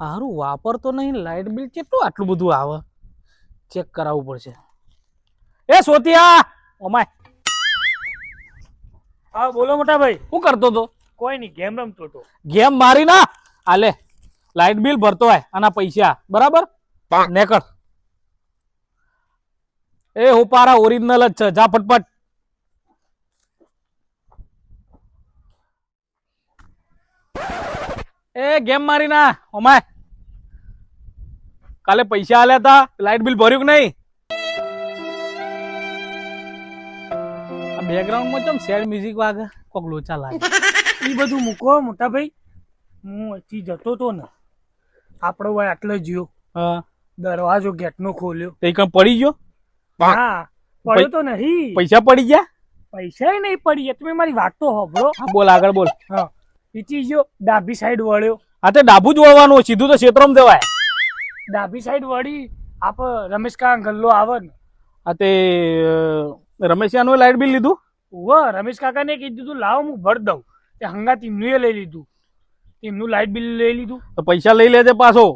હારું વાપરતો નહીં light bill કેટલું આટલું બધું આવે? ચેક કરાવવું પડશે. એ સોતિયા! Oh my. હા બોલો મોટા ભાઈ શું કરતો તો? કોઈ નહીં ગેમ રમતો તો. ગેમ મારી ના? આલે લાઇટ બિલ ભરતો હોય આના પૈસા. બરાબર? નેકળ. એ હું પારા ઓરિજિનલ જ છે જા ફટફટ. એ ગેમ મારી ના ઓમાય. કાલે પૈસા આલ્યા હતા લાઇટ બિલ ભર્યું કે નહીં? આ બેકગ્રાઉન્ડમાં ચમ સેડ મ્યુઝિક વાગે કોક લોચા લાગે. એ બધું મૂકો મોટા ભાઈ હું અહીંથી જતો તો ને આપણો ભાઈ આટલો જ્યો હા. દરવાજો ગેટનો ખોલ્યો. તે કઈ પડી ગયો? હા પડ્યો તો નહીં. પૈસા પડી ગયા? પૈસા નહીં પડી ગયા તમે મારી વાત તો હો બોલ આગળ બોલ. હા. ઈચી ગયો ડાભી સાઈડ વળ્યો. આ તે ડાભું જ વળવાનું સીધું તો ક્ષેત્રમાં જવાય. ડાભી સાઈડ વળી આપ રમેશ કા ગલ્લો આવે ને. આ તે રમેશિયાનું લાઇટ બિલ લીધું? ઉવ્વ રમેશ કાકાને કીધું તું લાવો હું ભર દઉં. તે હંગા એમનું લઈ લીધું. એમનું લાઇટ બિલ લઈ લીધું. તો પૈસા લઈ લેજે પાછો.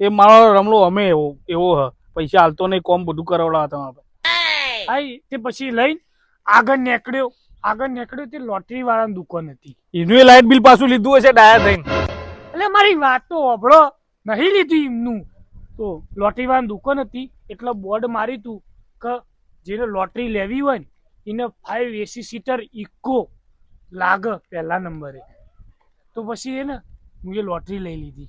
એ મારો રમલો અમે એવો એવો હ. પૈસા હાલતો નહીં કોમ બધું કરાવડા તમારે આઈ તે પછી લઈને આગળ નીકળ્યો. આગળ નીકળ્યું તે લોટરી વાળાની દુકાન હતી. એનું લાઇટ બિલ પાછું લીધું હશે ડાયા થઈને. એટલે મારી વાત તો અભળો નહીં લીધું એમનું. તો લોટરી વાળાની દુકાન હતી એટલે બોર્ડ મારી તું કે જેને લોટરી લેવી હોય ને એને ફાઈવ એસી સીટર ઇકો લાગે પહેલા નંબરે. તો પછી એ ને હું એ લોટરી લઈ લીધી.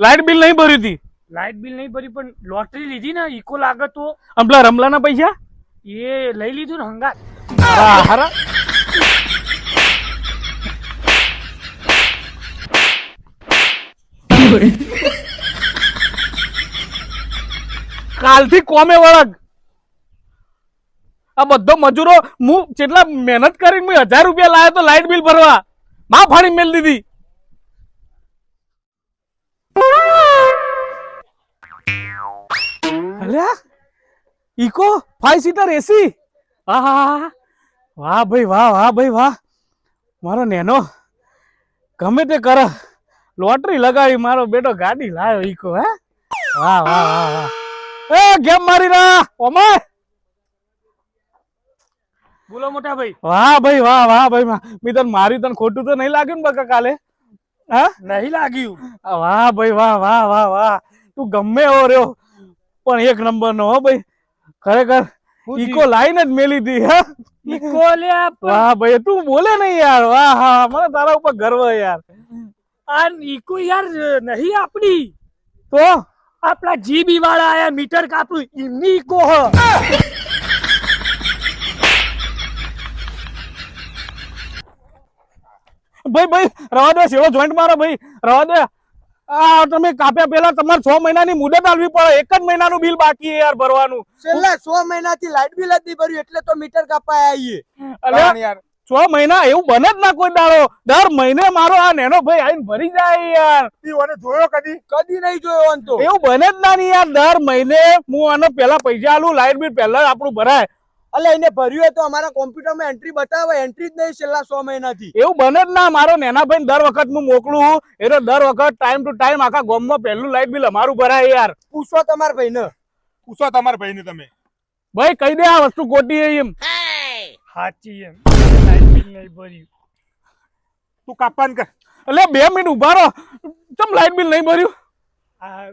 લાઇટ બિલ નહીં ભર્યું હતી? લાઇટ બિલ નહીં ભરી પણ લોટરી લીધી ને ઇકો લાગે તો. આમ રમલાના પૈસા? એ લઈ લીધું ને હંગાત. હા હારા કાલથી કોમે વળગ. આ બધો મજૂરો હું જેટલા મહેનત કરીને મેં હજાર રૂપિયા લાવ્યો તો લાઇટ બિલ ભરવા. માં ફાડી મેલ દીધી. અલ્યા ઇકો ફાઈવ સીટર એસી આહા વાહ ભાઈ વાહ વાહ ભાઈ વાહ. મારો નેનો ગમે તે કર. લોટરી લગાવી મારો બેટો ગાડી લાવ્યો ઈકો હે? વાહ વાહ વાહ વાહ. એ ગેમ મારી રા ઓમાય બોલો મોટા ભાઈ. વાહ ભાઈ વાહ વાહ ભાઈ મેં તને મારી તને ખોટું તો નહીં લાગ્યું ને બકા કાલે? હા? નહીં લાગ્યું. વાહ ભાઈ વાહ વાહ વાહ વાહ. તું ગમે એવો રહ્યો પણ એક નંબર નો હો ભાઈ. ખરેખર ઈકો લાઈને જ મેલી હતી હા? ઇકો લે વાહ ભાઈ તું બોલે નહીં યાર. વાહ હા મને તારા ઉપર ગર્વ યાર. આ નિકો યાર નહીં આપણી તો? આપણા જીબી વાળા આયા મીટર કાપડું એમની ઇકો હ. ભાઈ ભાઈ રવા દે સેવો જોઈન્ટ મારો ભાઈ. રવા દે. તમે કાપ્યા પેલા તમારે છ મહિનાની મુદત આલવી પડે. એક જ મહિનાનું બિલ બાકી છે યાર ભરવાનું. છેલ્લા સો મહિનાથી લાઇટ બિલ જ નહીં ભર્યું એટલે તો મીટર કાપાય આવીએ અલ્યા યાર. છ મહિના એવું બને જ ના કોઈ દાડો. દર મહિને મારો આ નેનો ભાઈ આઈને ભરી જાય યાર. જોયો કદી? કદી નહીં જોયો તો. એવું બને જ ના નહીં યાર. દર મહિને હું આનો પેલા પૈસા આલું લાઇટ બિલ પહેલા આપણું ભરાય. અલે એને ભર્યું હોય તો અમારા કોમ્પ્યુટરમાં એન્ટ્રી બતાવે. એન્ટ્રી જ નહીં છેલ્લા સો મહિનાથી. એવું બને જ ના મારો નેના ભાઈ દર વખત હું મોકલું. એટલે દર વખત ટાઈમ ટુ ટાઈમ આખા ગામમાં પહેલું લાઈટ બિલ અમારું ભરાય યાર. પૂછો તમારા ભાઈને. પૂછો તમારા ભાઈને તમે. ભાઈ કહી દે આ વસ્તુ ખોટી એમ. સાચી એમ. લાઇટ બિલ નહીં ભર્યું. તું કાપવાન કર. એટલે બે મિનિટ ઊભા રહો. તમ લાઈટ બિલ નહીં ભર્યું? આ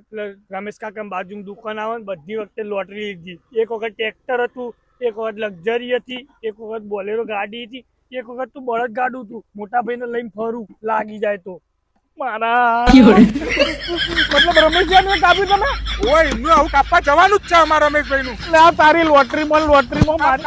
રમેશ કાકા બાજુ દુકાન આવે ને બધી વખતે લોટરી લીધી. એક વખત ટ્રેક્ટર હતું. એક વખત લક્ઝરી હતી એક વખત બોલેરો ગાડી હતી એક વખત તું બળદ ગાડું હતું. મોટા ભાઈને લઈને ફરું લાગી જાય તો. મારા મતલબ રમેશભાઈ કાપ્યું તમે ઓય એમનું આવું કાપવા જવાનું જ છે અમારા રમેશભાઈ નું તારી લોટરીમાં લોટરીમાં મારી